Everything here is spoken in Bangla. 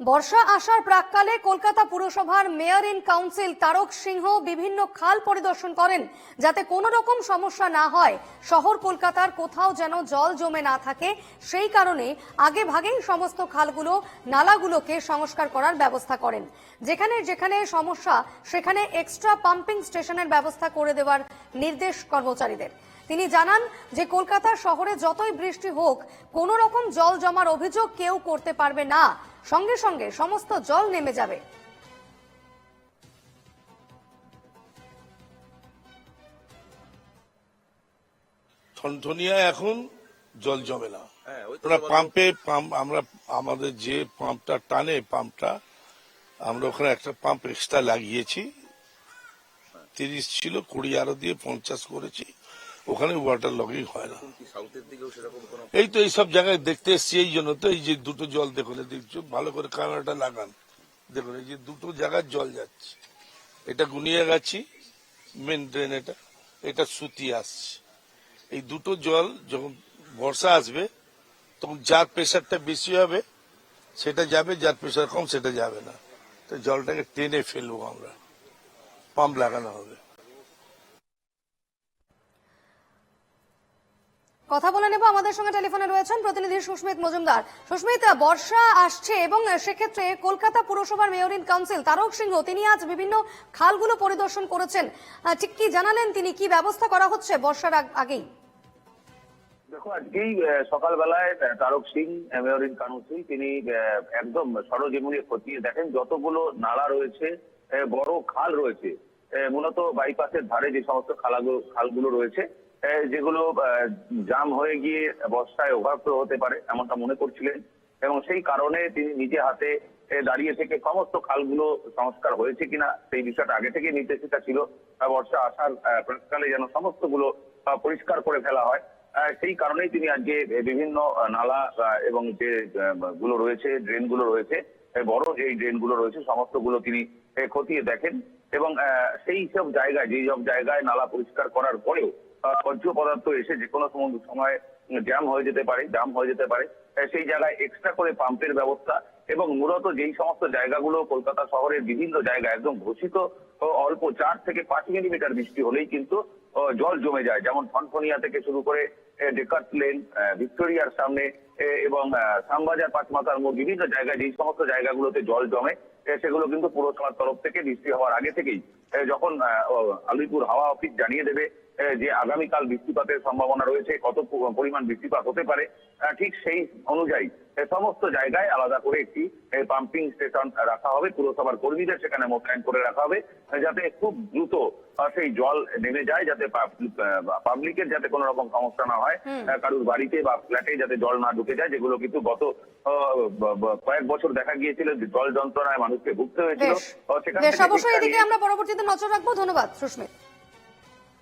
বর্ষা আসার প্রাককালে কলকাতা পুরসভার mayor in council Tarak Singha বিভিন্ন খাল পরিদর্শন করেন যাতে কোনো রকম সমস্যা না হয়। শহর কলকাতার কোথাও যেন জল জমে না থাকে, সেই কারণে আগে ভাগেই সমস্ত খালগুলো, নালাগুলোকে সংস্কার করার ব্যবস্থা করেন। যেখানে যেখানে সমস্যা, সেখানে এক্সট্রা পাম্পিং স্টেশনের ব্যবস্থা করে দেওয়ার নির্দেশ কর্মচারীদের। তিনি জানান যে, কলকাতা শহরে যতই বৃষ্টি হোক, কোনো রকম জল জমার অভিযোগ কেউ করতে পারবে না। সঙ্গে সঙ্গে সমস্ত জল নেমে যাবে। ঠনঠনিয়া এখন জল জমে না। হ্যাঁ, ওই ওরা পাম্পে পাম্প আমরা আমাদের যে পাম্পটা টানে পাম্পটা আমরা ওখানে একটা পাম্প এক্সট্রা লাগিয়েছি। তিরিশ ছিল কুড়ি আরও দিয়ে পঞ্চাশ করেছি। ওখানে ওয়াটার লগিং হয় না। এই তো এইসব জায়গায় দেখতে এসছি এই জন্য তো এই যে দুটো জল দেখুন দেখছ ভালো করে ক্যামেরাটা লাগান। দেখুন এই যে দুটো জায়গার জল যাচ্ছে। এটা গুনিয়ে গেছি মেন ড্রেন এটা এটা সুতি আসছে। এই দুটো জল যখন বর্ষা আসবে তখন যার প্রেশারটা বেশি হবে সেটা যাবে যার প্রেশার কম সেটা যাবে না। তো জলটাকে টেনে ফেলব আমরা পাম্প লাগানো হবে। কথা বলে নেব। আমাদের সঙ্গে টেলিফোনে রয়েছেন প্রতিনিধি সুস্মিত মজুমদার। সুস্মিত বর্ষা আসছে এবং সেক্ষেত্রে কলকাতা পুরসভার mayor in council Tarak Singha তিনি আজ বিভিন্ন খালগুলো পরিদর্শন করেছেন। ঠিক কি জানালেন তিনি? কি ব্যবস্থা করা হচ্ছে বর্ষার আগেই? দেখো আজকেই সকালবেলায় তারক সিং আহ, মেয়র ইন কাউন্সিল তিনি একদম সরজীবনী খতিয়ে দেখেন যতগুলো নালা রয়েছে বড় খাল রয়েছে মূলত বাইপাসের ধারে যে সমস্ত খালাগুলো খালগুলো রয়েছে যেগুলো জাম হয়ে গিয়ে বস্তায় ওভারফ্লো হতে পারে এমনটা মনে করছিলেন। এবং সেই কারণে তিনি নিজে হাতে দাঁড়িয়ে থেকে সমস্ত খালগুলো সংস্কার হয়েছে কিনা সেই বিষয়টা আগে থেকে নির্দেশিকা ছিল। বর্ষা আসার প্রাককালে যেন সমস্তগুলো আহ, পরিষ্কার করে ফেলা হয়। সেই কারণেই তিনি আজকে বিভিন্ন নালা এবং যে গুলো রয়েছে ড্রেনগুলো রয়েছে বড় যে ড্রেনগুলো রয়েছে সমস্তগুলো তিনি খতিয়ে দেখেন। এবং সেই সব জায়গায় যেই সব জায়গায় নালা পরিষ্কার করার পরেও বর্জ্য পদার্থ এসে যে কোনো সময় জ্যাম হয়ে যেতে পারে জাম হয়ে যেতে পারে সেই জায়গায় এক্সট্রা করে পাম্পের ব্যবস্থা এবং মূলত যেই সমস্ত জায়গাগুলো কলকাতা শহরের বিভিন্ন জায়গায় একদম ঘোষিত অল্প চার থেকে পাঁচ মিলিমিটার বৃষ্টি হলেই কিন্তু জল জমে যায়। যেমন ফনফনিয়া থেকে শুরু করে ডেকার্স লেন ভিক্টোরিয়ার সামনে এবং আহ, শ্যামবাজার পাঁচমাথার মোড় বিভিন্ন জায়গায় যেই সমস্ত জায়গাগুলোতে জল জমে সেগুলো কিন্তু পুরসভার তরফ থেকে বৃষ্টি হওয়ার আগে থেকেই যখন আলিপুর হাওয়া অফিস জানিয়ে দেবে যে আগামীকাল বৃষ্টিপাতের সম্ভাবনা রয়েছে কত পরিমাণ বৃষ্টিপাত হতে পারে ঠিক সেই অনুযায়ী সমস্ত জায়গায় আলাদা করে একটি পাম্পিং স্টেশন রাখা হবে পুরসভার কর্মীদের সেখানে মোতায়েন করে রাখা হবে যাতে খুব দ্রুত সেই জল নেমে যায় যাতে পাবলিকের যাতে কোনো রকম সমস্যা না হয় কারুর বাড়িতে বা ফ্ল্যাটে যাতে জল না ঢুকে যায় যেগুলো কিন্তু গত কয়েক বছর দেখা গিয়েছিল জল যন্ত্রণায় মানুষকে ভুগতে হয়েছিল। সেখান অবশ্যই এদিকে আমরা পরবর্তীতে নজর রাখব। ধন্যবাদ সুস্মিত।